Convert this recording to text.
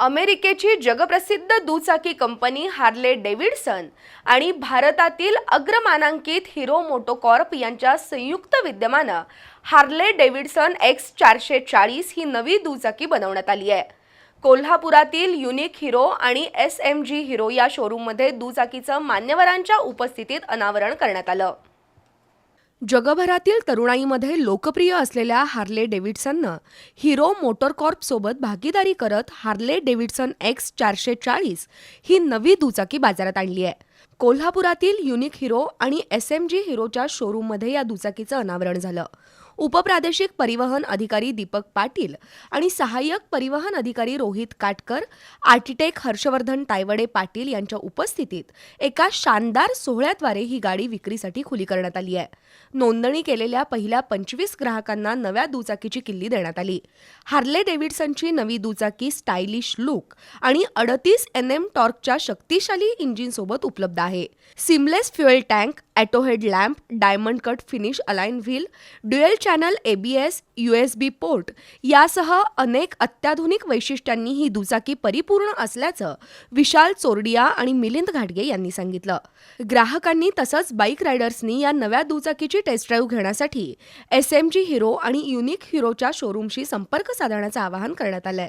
अमेरिकेची जगप्रसिद्ध दुचाकी कंपनी हार्ले डेव्हिडसन आणि भारतातील अग्रमानांकित हिरो मोटोकॉर्प यांच्या संयुक्त विद्यमानं हार्ले डेव्हिडसन एक्स चारशे चाळीस ही नवी दुचाकी बनवण्यात आली आहे. कोल्हापुरातील युनिक हिरो आणि एस एम जी हिरो या शोरूममध्ये दुचाकीचं मान्यवरांच्या उपस्थितीत अनावरण करण्यात आलं. जगभरातील तरुणाईमध्ये लोकप्रिय असलेल्या हार्ले डेव्हिडसननं हिरो मोटरकॉर्प सोबत भागीदारी करत हार्ले डेव्हिडसन एक्स चारशे चाळीस ही नवी दुचाकी बाजारात आणली आहे. कोल्हापुरातील युनिक हिरो आणि एस एम जी हिरोच्या शोरूममध्ये या दुचाकीचं अनावरण झालं. उपप्रादेशिक परिवहन अधिकारी दीपक पाटील आणि सहाय्यक परिवहन अधिकारी रोहित काटकर आर्किटेक्ट हर्षवर्धन तायवडे पाटील यांच्या उपस्थितीत एका शानदार सोहळ्याद्वारे ही गाडी विक्रीसाठी खुली करण्यात आली आहे. नोंदणी केलेल्या पहिल्या पंचवीस ग्राहकांना नव्या दुचाकीची किल्ली देण्यात आली. हार्ले डेव्हिडसनची नवी दुचाकी स्टायलिश लुक आणि अडतीस एन एम टॉर्कच्या शक्तिशाली इंजिनसोबत उपलब्ध आहे. Seamless fuel tank auto head lamp diamond cut finish align wheel dual channel ABS USB port यासह अनेक अत्याधुनिक वैशिष्ट्यांनी ही दुचाकी परिपूर्ण असल्याचं विशाल चोरडिया आणि मिलिंद घाटगे यांनी सांगितलं. ग्राहकांनी तसंच बाईक रायडर्सनी या नव्या दुचाकीची टेस्ट ड्राईव्ह घेण्यासाठी एस एम जी हिरो आणि युनिक हिरोच्या शोरूमशी संपर्क साधण्याचं आवाहन करण्यात आलंय.